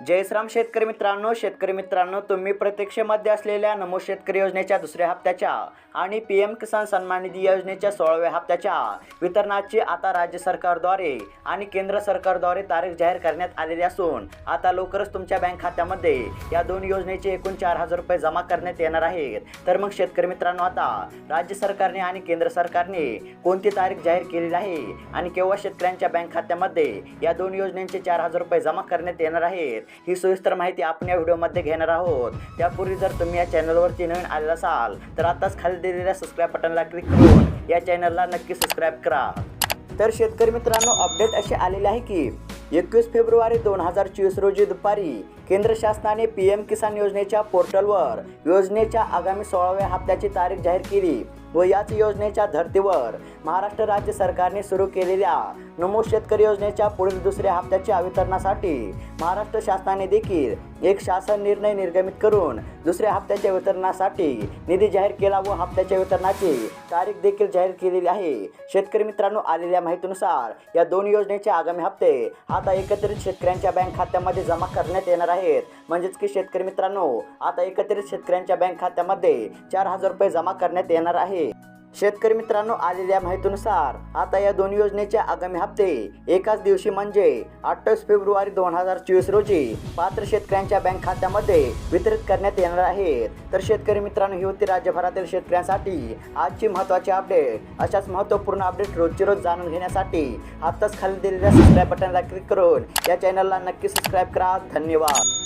जयश्राम शेतकरी मित्रांनो शेतकरी मित्रांनो तुम्ही प्रतीक्षेमध्ये असलेल्या नमो शेतकरी योजनेच्या दुसऱ्या हप्त्याच्या आणि पी एम किसान सन्मान निधी योजनेच्या सोळाव्या हप्त्याच्या वितरणाची आता राज्य सरकारद्वारे आणि केंद्र सरकारद्वारे तारीख जाहीर करण्यात आलेली असून आता लवकरच तुमच्या बँक खात्यामध्ये या दोन योजनेचे एकूण चार हजार रुपये जमा करण्यात येणार आहेत. तर मग शेतकरी मित्रांनो आता राज्य सरकारने आणि केंद्र सरकारने कोणती तारीख जाहीर केलेली आहे आणि केव्हा शेतकऱ्यांच्या बँक खात्यामध्ये या दोन योजनेचे चार हजार रुपये जमा करण्यात येणार आहेत? ही सविस्तर माहिती आपण या व्हिडिओमध्ये घेणार आहोत. त्यापूर्वी जर तुम्ही या चॅनलवरती नवीन आलेला असाल तर आताच खाली दिलेल्या सबस्क्राईब बटनला क्लिक करून या चॅनलला नक्की सबस्क्राईब करा. तर शेतकरी मित्रांनो अपडेट असे आलेले आहे की एकवीस फेब्रुवारी दोन हजार चोवीस रोजी दुपारी केंद्र शासनाने पी एम किसान योजनेच्या पोर्टलवर योजनेच्या आगामी सोळाव्या हप्त्याची तारीख जाहीर केली. व याच योजनेच्या धर्तीवर महाराष्ट्र राज्य सरकारने सुरू केलेल्या नमो शेतकरी योजनेच्या पुढील दुसऱ्या हप्त्याच्या वितरणासाठी महाराष्ट्र शासनाने देखील एक शासन निर्णय निर्गमित करून दुसऱ्या हप्त्याच्या वितरणासाठी निधी जाहीर केला व हप्त्याच्या वितरणाची तारीख देखील जाहीर केलेली आहे. शेतकरी मित्रांनो आलेल्या माहितीनुसार या दोन योजनेचे आगामी हप्ते आता एकत्रित शेतकऱ्यांच्या बँक खात्यामध्ये जमा करण्यात येणार आहेत. म्हणजेच की शेतकरी मित्रांनो आता एकत्रित शेतकऱ्यांच्या बँक खात्यामध्ये चार हजार रुपये जमा करण्यात येणार आहे. शेतकरी मित्रांनो आलेल्या माहितीनुसार आता या दोन योजनेचे आगामी हप्ते एकाच दिवशी म्हणजे अठ्ठावीस फेब्रुवारी दोन हजार चोवीस रोजी पात्र शेतकऱ्यांच्या बँक खात्यामध्ये वितरित करण्यात येणार आहेत. तर शेतकरी मित्रांनो ही होती राज्यभरातील शेतकऱ्यांसाठी आजची महत्त्वाची अपडेट अशाच महत्त्वपूर्ण अपडेट रोजची रोज जाणून घेण्यासाठी आत्ताच खाली दिलेल्या सबस्क्राईब बटनला क्लिक करून या चॅनलला नक्की सबस्क्राईब करा. धन्यवाद.